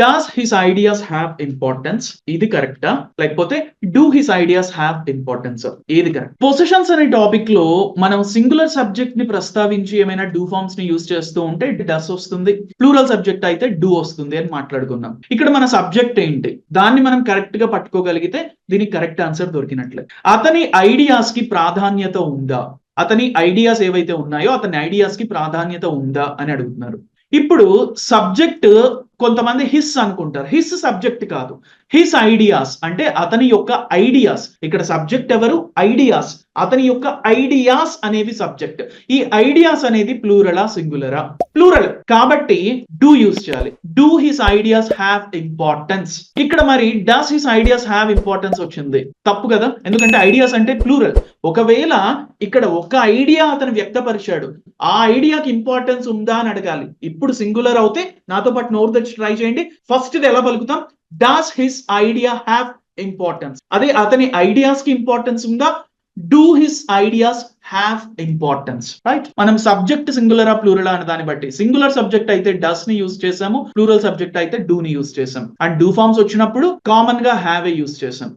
Does his ideas have importance ఇది కరెక్టా లేకపోతే do his ideas have importance ఏది కరెక్ట్ పొజిషన్స్ అనే టాపిక్లో మనం సింగులర్ సబ్జెక్ట్ని ప్రస్తావించి ఏమైనా డూ ఫార్మ్స్ని యూజ్ చేస్తూ ఉంటే డస్ వస్తుంది. ప్లూరల్ సబ్జెక్ట్ అయితే డూ వస్తుంది అని మాట్లాడుకున్నాం. ఇక్కడ మన సబ్జెక్ట్ ఏంటి? దాన్ని మనం కరెక్ట్గా పట్టుకోగలిగితే దీనికి కరెక్ట్ ఆన్సర్ దొరికినట్లే. అతని ఐడియాస్కి ప్రాధాన్యత ఉందా? అతని ఐడియాస్ ఏవైతే ఉన్నాయో అతని ఐడియాస్కి ప్రాధాన్యత ఉందా అని అడుగుతున్నారు. ఇప్పుడు సబ్జెక్ట్ కొంతమంది హిస్ అనుకుంటారు. హిస్ సబ్జెక్ట్ కాదు. హిస్ ఐడియాస్ అంటే అతని యొక్క ఐడియాస్. ఇక్కడ సబ్జెక్ట్ ఎవరు? ఐడియాస్. అతని యొక్క ఐడియాస్ అనేవి సబ్జెక్ట్. ఈ ఐడియాస్ అనేది ప్లూరలా సింగులరా? ప్లూరల్. కాబట్టి డూ యూస్ చేయాలి. Do his ideas have importance ఇక్కడ మరి does his ideas have importance వచ్చింది? తప్పు కదా? ఎందుకంటే ఐడియాస్ అంటే ప్లూరల్ ఒకవేళ ఇక్కడ ఒక ఐడియా అతను వ్యక్తపరిచాడు ఆ ఐడియాకి ఇంపార్టెన్స్ ఉందా అని అడగాలి. ఇప్పుడు సింగులర్ అవుతే నాతో పాటు నోరు తెచ్చి ట్రై చేయండి. ఫస్ట్ ఇది ఎలా పలుకుతాం? Does his idea have importance అదే అతని ఐడియాస్కి ఇంపార్టెన్స్ ఉందా? Do his ideas have importance right మనం సబ్జెక్ట్ సింగులరా ప్లూరల్ అనే దాన్ని బట్టి సింగులర్ సబ్జెక్ట్ అయితే డస్ని యూజ్ చేసాము ప్లూరల్ సబ్జెక్ట్ అయితే డూ ని యూజ్ చేసాం అండ్ డూ ఫార్మ్స్ వచ్చినప్పుడు కామన్గా హ్యావ్ ఏ యూజ్ చేసాం